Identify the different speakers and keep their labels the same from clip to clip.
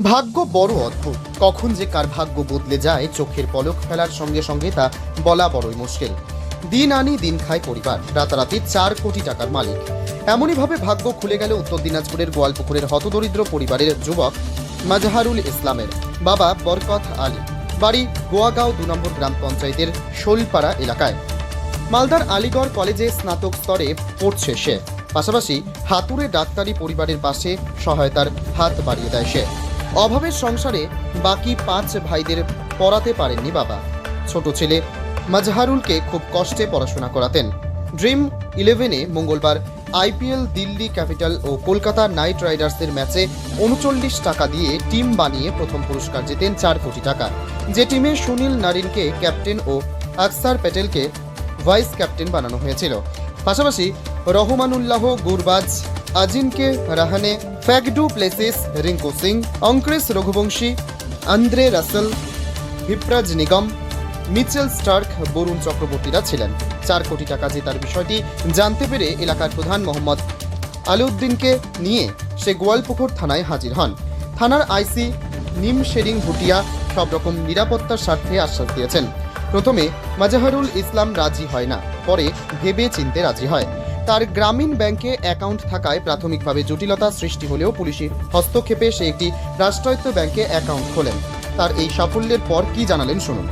Speaker 1: ভাগ্য বড় অদ্ভুত। কখন যে কার ভাগ্য বদলে যায়, চোখের পলক ফেলার সঙ্গে সঙ্গে তা বলা বড়ই মুশকিল। দিন আনি, দিন খায় পরিবার, রাতারাতি চার কোটি টাকার মালিক। এমনইভাবে ভাগ্য খুলে গেল উত্তর দিনাজপুরের গোয়ালপুকুরের হতদরিদ্র পরিবারের যুবক মাজহারুল ইসলামের বাবা বরকত আলী। বাড়ি গোয়াগাঁও দু নম্বর গ্রাম পঞ্চায়েতের শোলপাড়া এলাকায়। মালদার আলিগড় কলেজে স্নাতক স্তরে পড়ছে সে। পাশাপাশি হাতুড়ে ডাক্তারি পরিবারের পাশে সহায়তার হাত বাড়িয়ে দেয় সে। অভাবের সংসারে বাকি পাঁচ ভাইদের পড়াতে পারেননি বাবা। ছোট ছেলে মাজহারুলকে খুব কষ্টে পড়াশোনা করাতেন। ড্রিম ইলেভেনে মঙ্গলবার আইপিএল, দিল্লি ক্যাপিটাল ও কলকাতা নাইট রাইডার্সের ম্যাচে উনচল্লিশ টাকা দিয়ে টিম বানিয়ে প্রথম পুরস্কার জেতেন চার কোটি টাকা। যে টিমে সুনীল নারিনকে ক্যাপ্টেন ও আকসার প্যাটেলকে ভাইস ক্যাপ্টেন বানানো হয়েছিল। পাশাপাশি Rahmanullah Gurbaz Ajinkya Rahane, Faf du Plessis, Rinku Singh, Angkrish Raghuvanshi, Andre Russell, Vipraj Nigam, Mitchell Starc, Varun চক্রবর্তীরা ছিলেন। চার কোটি টাকা জেতার বিষয়টি জানতে পেরে এলাকার প্রধান মোহাম্মদ আলিউদ্দিনকে নিয়ে সে গোয়ালপুকুর থানায় হাজির হন। থানার আইসি নিম শেরিং ভুটিয়া সব রকম নিরাপত্তার স্বার্থে আশ্বাস দিয়েছেন। প্রথমে মাজাহারুল ইসলাম রাজি হয় না, পরে ভেবে চিনতে রাজি হয়। তার গ্রামীণ ব্যাংকে অ্যাকাউন্ট থাকায় প্রাথমিকভাবে জটিলতা সৃষ্টি হলেও পুলিশের হস্তক্ষেপে সে একটি রাষ্ট্রায়ত্ত ব্যাংকে অ্যাকাউন্ট খোলেন। তার এই সাফল্যের পর কি জানালেন শুনুন।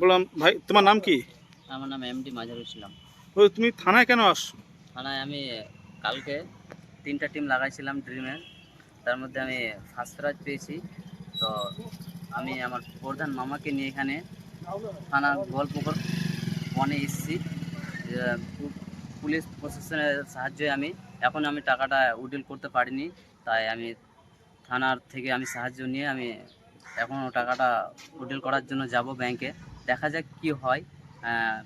Speaker 2: বললাম ভাই তোমার নাম কি?
Speaker 3: আমার নাম এমডি মাজারুল ইসলাম।
Speaker 2: তুমি থানায় কেন আসছো?
Speaker 3: থানায় আমি কালকে তিনটা টিম লাগাইছিলাম ড্রিমের তার মধ্যে আমি ফার্স্ট প্রাইজ পেয়েছি। তো আমি আমার প্রধান মামাকে নিয়ে এখানে থানা গোয়ালপুকুর ওয়ানে এসেছি। পুলিশ প্রশাসনের সাহায্যে আমি এখন আমি টাকাটা উডিল করতে পারিনি তাই আমি থানার থেকে আমি সাহায্য নিয়ে আমি এখনও টাকাটা উডিল করার জন্য যাব ব্যাংকে। দেখা যাক কি হয়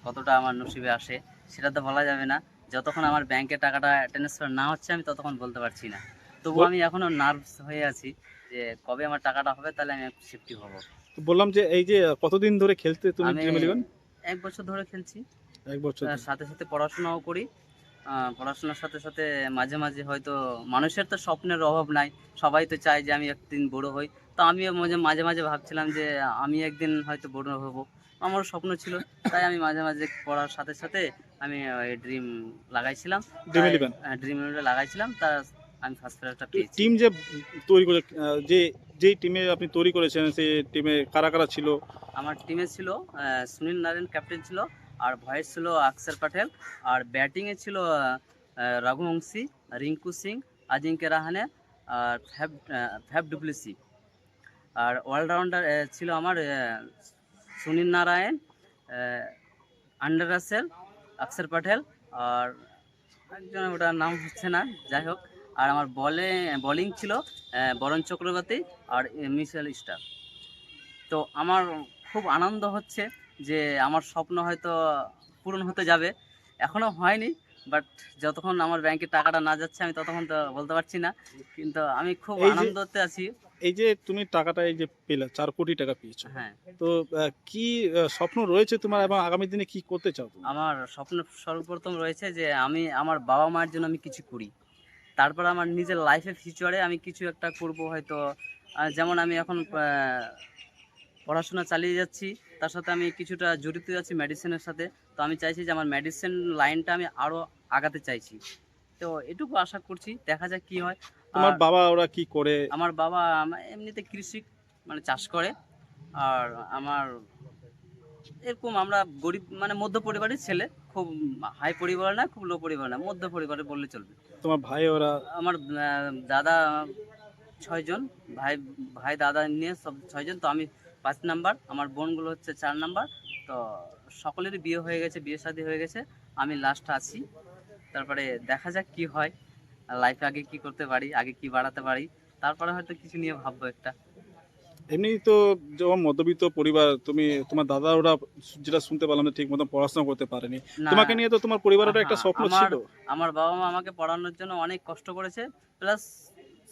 Speaker 3: কতটা আমার নসিবে আসে সেটা তো বলা যাবে না। যতক্ষণ আমার ব্যাংকে টাকাটা ট্রান্সফার না হচ্ছে আমি ততক্ষণ বলতে পারছি না। তবু আমি এখনও নার্ভস হয়ে আছি যে কবে আমার টাকাটা হবে তাহলে আমি সেফটি হব।
Speaker 2: তো বললাম যে এই যে কতদিন ধরে খেলতে তুমি
Speaker 3: এক বছর ধরে খেলছি।
Speaker 2: এক বছর
Speaker 3: সাথে সাথে পড়াশোনাও করি। পড়াশোনার সাথে সাথে মাঝে মাঝে হয়তো মানুষের তো স্বপ্নের অভাব নাই। সবাই তো চায় যে আমি একদিন বড় হই। তো আমিও মাঝে মাঝে মাঝে ভাবছিলাম যে আমি একদিন হয়তো বড় হব। আমারও স্বপ্ন ছিল তাই আমি মাঝে মাঝে পড়ার সাথে সাথে আমি ড্রিম লাগাইছিলাম।
Speaker 2: ড্রিম ইলেভেন
Speaker 3: লাগাইছিলাম। তার আমি ফার্স্ট প্রাইজটা পেয়েছি।
Speaker 2: টিম যে তৈরি করে যে যেই টিমে আপনি তৈরি করেছেন সেই টিমে কারা কারা ছিল?
Speaker 3: আমার টিমে ছিল সুনীল নারায়ণ ক্যাপ্টেন ছিল। আর ভয়েস ছিল আকসার প্যাটেল আর ব্যাটিংয়ে ছিল রঘুবংশী রিঙ্কু সিং আজিঙ্কে রাহানে, আর ফ্যাব ফ্যাব ডুপ্লিসি। আর অলরাউন্ডার ছিল আমার সুনীল নারায়ণ আন্ডার রাসেল, আকসার প্যাটেল আর একজন ওটার নাম হচ্ছে না, যাই হোক। আর আমার বলে, বোলিং ছিল বরণ চক্রবর্তী আর মিশেল স্টার। তো আমার খুব আনন্দ হচ্ছে যে আমার স্বপ্ন হয়তো পূরণ হতে যাবে। এখনও হয়নি বাট যতক্ষণ আমার ব্যাংকে টাকাটা না যাচ্ছে আমি ততক্ষণ তো বলতে পারছি না। কিন্তু আমি খুব আনন্দতে আছি।
Speaker 2: এই যে তুমি টাকাটা এই যে পেলে চার কোটি টাকা পেয়েছ।
Speaker 3: হ্যাঁ।
Speaker 2: তো কি স্বপ্ন রয়েছে তোমার এবং আগামী দিনে কি করতে চাও
Speaker 3: আমার স্বপ্ন সর্বপ্রথম রয়েছে যে আমি আমার বাবা মায়ের জন্য আমি কিছু করি। তারপর আমার নিজের লাইফে ফিউচারে আমি কিছু একটা করব হয়তো। যেমন আমি এখন পড়াশোনা চালিয়ে যাচ্ছি। তার সাথে আমি কিছুটা জড়িত আছি মেডিসিনের সাথে। তো আমি চাইছি যে আমার মেডিসিন লাইনটা আমি আরও আগাতে চাইছি। তো এটুকু আশা করছি দেখা যাক কি হয়। আমার
Speaker 2: বাবা ওরা কি করে?
Speaker 3: আমার বাবা এমনিতে কৃষি মানে চাষ করে। আর আমার এরকম আমরা গরিব মানে মধ্য পরিবারের ছেলে। খুব হাই পরিবার না খুব লো পরিবার না মধ্য পরিবারে বললে চলবে।
Speaker 2: তোমার ভাই ওরা?
Speaker 3: আমার দাদা ছয়জন ভাই ভাই দাদা নিয়ে সব ছয়জন। তো আমি পাঁচ নাম্বার আমার বোনগুলো হচ্ছে চার নাম্বার। তো সকলেরই বিয়ে হয়ে গেছে বিয়ে শাদী হয়ে গেছে। আমি লাস্ট আছি। তারপরে দেখা যাক কি হয় লাইফে আগে কি করতে পারি আগে কি বাড়াতে পারি তারপরে হয়তো কিছু নিয়ে ভাববো একটা।
Speaker 2: এমনি তো যখন মধ্যবিত্ত পরিবার তুমি তোমার দাদা ওরা যেটা শুনতে পারলাম ঠিক মতো পড়াশোনা করতে পারেনি। তোমাকে নিয়ে তো তোমার পরিবারের একটা স্বপ্ন ছিল।
Speaker 3: আমার বাবা মা আমাকে পড়ানোর জন্য অনেক কষ্ট করেছে। প্লাস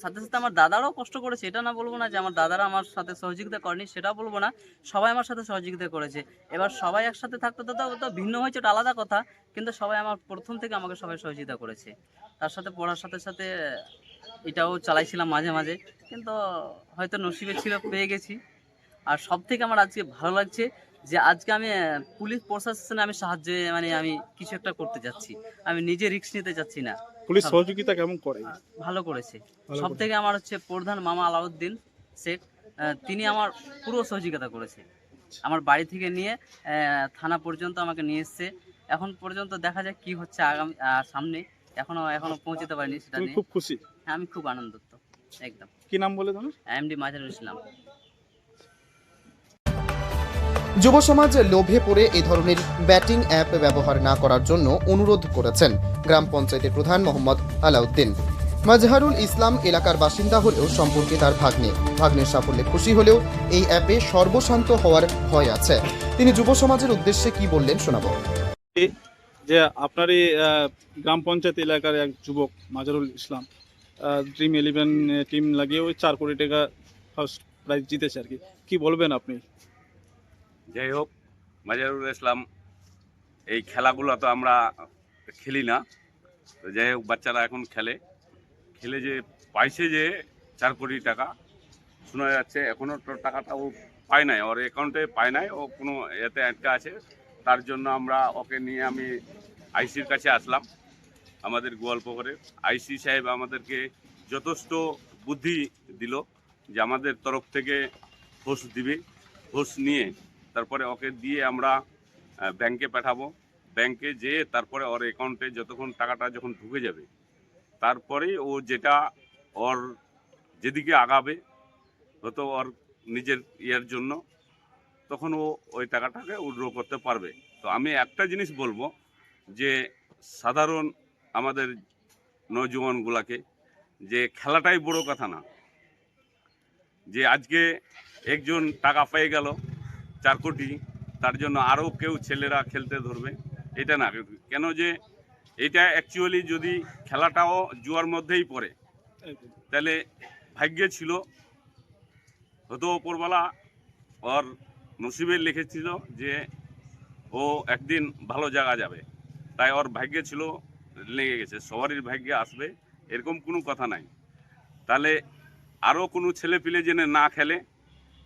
Speaker 3: সাথে সাথে আমার দাদারাও কষ্ট করেছে এটা না বলব না যে আমার দাদারা আমার সাথে সহযোগিতা করেনি, সেটা বলব না। সবাই আমার সাথে সহযোগিতা করেছে। এবার সবাই একসাথে থাকতে তো তো- ভিন্ন হয়েছে, ওটা আলাদা কথা, কিন্তু সবাই আমার প্রথম থেকে আমাকে সবাই সহযোগিতা করেছে। তার সাথে পড়ার সাথে সাথে এটাও চালাইছিলাম মাঝে মাঝে, কিন্তু হয়তো নসিবে ছিল, পেয়ে গেছি। আর সব থেকে আমার আজকে ভালো লাগছে যে আজকে আমি পুলিশ প্রশাসনে আমি সাহায্যে মানে আমি কিছু একটা করতে যাচ্ছি। আমি নিজে রিস্ক নিতে যাচ্ছি না।
Speaker 2: পুলিশ সহযোগিতা কেমন করে?
Speaker 3: ভালো করেছে। সব থেকে আমার হচ্ছে প্রধান মামা আলাউদ্দিন শেখ তিনি আমার পুরো সহযোগিতা করেছে। আমার বাড়ি থেকে নিয়ে থানা পর্যন্ত আমাকে নিয়ে এসছে। এখন পর্যন্ত দেখা যাক কি হচ্ছে আগামী সামনে। এখনও এখনও পৌঁছতে পারিনি সেটা নিয়ে।
Speaker 2: খুব খুশি?
Speaker 3: হ্যাঁ, আমি খুব আনন্দিত একদম।
Speaker 2: কি নাম বলে তোমার?
Speaker 3: এমডি মাজারুল ইসলাম।
Speaker 1: যুব সমাজ লোভে পড়ে এ ধরনের ব্যাটিং অ্যাপ ব্যবহার না করার জন্য অনুরোধ করেছেন গ্রাম পঞ্চায়েতের প্রধান মোহাম্মদ আলাউদ্দিন। মাজহারুল ইসলাম এলাকার বাসিন্দা হলেও সম্পর্কে তার ভাগ্নে। ভাগ্নের সাফল্যে খুশি হলেও এই অ্যাপে সর্বশান্ত হওয়ার ভয় আছে। তিনি যুব সমাজের উদ্দেশ্যে কি বললেন শোনাবো।
Speaker 2: যে আপনার এই গ্রাম পঞ্চায়েত এলাকার এক যুবক Mazharul Islam Dream Eleven team লাগিয়ে ওই চার কোটি টাকা ফার্স্ট প্রাইজ জিতেছে আর কি। কি বলবেন আপনি?
Speaker 4: যাই হোক, মাজারুল ইসলাম, এই খেলাগুলো তো আমরা খেলি না। তো যাই হোক, বাচ্চারা এখন খেলে। খেলে যে পাইছে যে চার কোটি টাকা, শোনা যাচ্ছে এখনও টাকাটা ও পায় নাই। ওর অ্যাকাউন্টে পায় নাই, ও কোনো এতে আটকা আছে। তার জন্য আমরা ওকে নিয়ে আমি আইসির কাছে আসলাম, আমাদের গোয়ালপুকুরে আইসি সাহেব আমাদেরকে যথেষ্ট বুদ্ধি দিল যে আমাদের তরফ থেকে হোস দিবে। হোস নিয়ে তারপরে ওকে দিয়ে আমরা ব্যাংকে পাঠাবো। ব্যাংকে যেয়ে তারপরে ওর অ্যাকাউন্টে যতক্ষণ টাকাটা যখন ঢুকে যাবে তারপরেই ও যেটা ওর যেদিকে আগাবে, হয়তো ওর নিজের ইয়ের জন্য, তখন ও ওই টাকাটাকে উইড্র করতে পারবে। তো আমি একটা জিনিস বলব যে, সাধারণ আমাদের নৌজওয়ানগুলাকে, যে খেলাটাই বড় কথা না। যে আজকে একজন টাকা পেয়ে গেল চার কোটি, তার জন্য আরও কেউ ছেলেরা খেলতে ধরবে, এটা না। কেন যে এটা অ্যাকচুয়ালি যদি খেলাটাও জুয়ার মধ্যেই পড়ে, তাহলে ভাগ্যে ছিল হতো ওপরবেলা ওর নসিবে লিখেছিল যে ও একদিন ভালো জায়গা যাবে। তাই ওর ভাগ্যে ছিল, লেগে গেছে, সবারই ভাগ্যে আসবে, এরকম কোনো কথা নাই। তাহলে আরও কোনো ছেলে পিলে যেন না খেলে,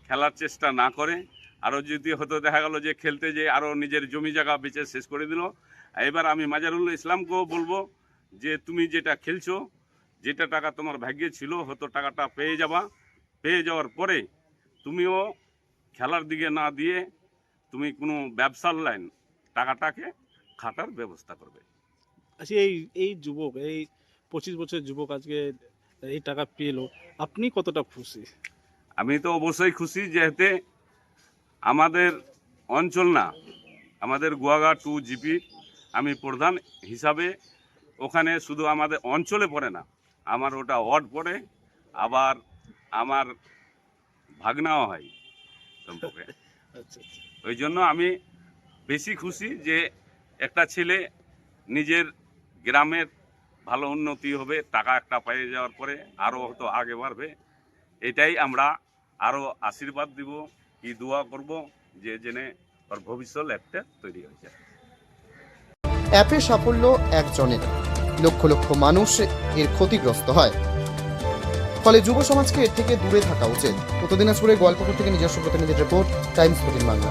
Speaker 4: খেলার চেষ্টা না করে আরও যদি হয়তো দেখা গেল যে খেলতে যে আরও নিজের জমি জায়গা বেঁচে শেষ করে দিল। এবার আমি মাজারুল ইসলামকেও বলব যে তুমি যেটা খেলছো যেটা টাকা তোমার ভাগ্যে ছিল হয়তো টাকাটা পেয়ে যাবা। পেয়ে যাওয়ার পরে তুমিও খেলার দিকে না দিয়ে তুমি কোনো ব্যবসার লাইন টাকাটাকে খাটার ব্যবস্থা করবে।
Speaker 2: আচ্ছা এই এই যুবক এই পঁচিশ বছরের যুবক আজকে এই টাকা পেল আপনি কতটা খুশি?
Speaker 4: আমি তো অবশ্যই খুশি যেহেতু আমাদের অঞ্চল না আমাদের গুয়াগা টু জিপি আমি প্রধান হিসাবে ওখানে শুধু আমাদের অঞ্চলে পড়ে না আমার ওটা ওয়ার্ড পড়ে আবার আমার ভাগনাও হয় সম্পর্কে।
Speaker 2: আচ্ছা আচ্ছা।
Speaker 4: ওই জন্য আমি বেশি খুশি যে একটা ছেলে নিজের গ্রামের ভালো উন্নতি হবে টাকা একটা পেয়ে যাওয়ার পরে আরও হয়তো আগে বাড়বে এটাই আমরা আরও আশীর্বাদ দিব। কি দোয়া করব যে জেনে ওর ভবিষ্যৎ একটা তৈরি হয়ে যায়।
Speaker 1: অ্যাপে সাফল্য একজনের লক্ষ লক্ষ মানুষ এর ক্ষতিগ্রস্ত হয়। ফলে যুব সমাজকে এর থেকে দূরে থাকা উচিত। উত্তর দিনাজপুরের গল্পপুর থেকে নিজস্ব প্রতিনিধির রিপোর্ট টাইমস ফোর্টিন বাংলা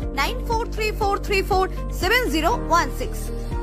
Speaker 5: 943434701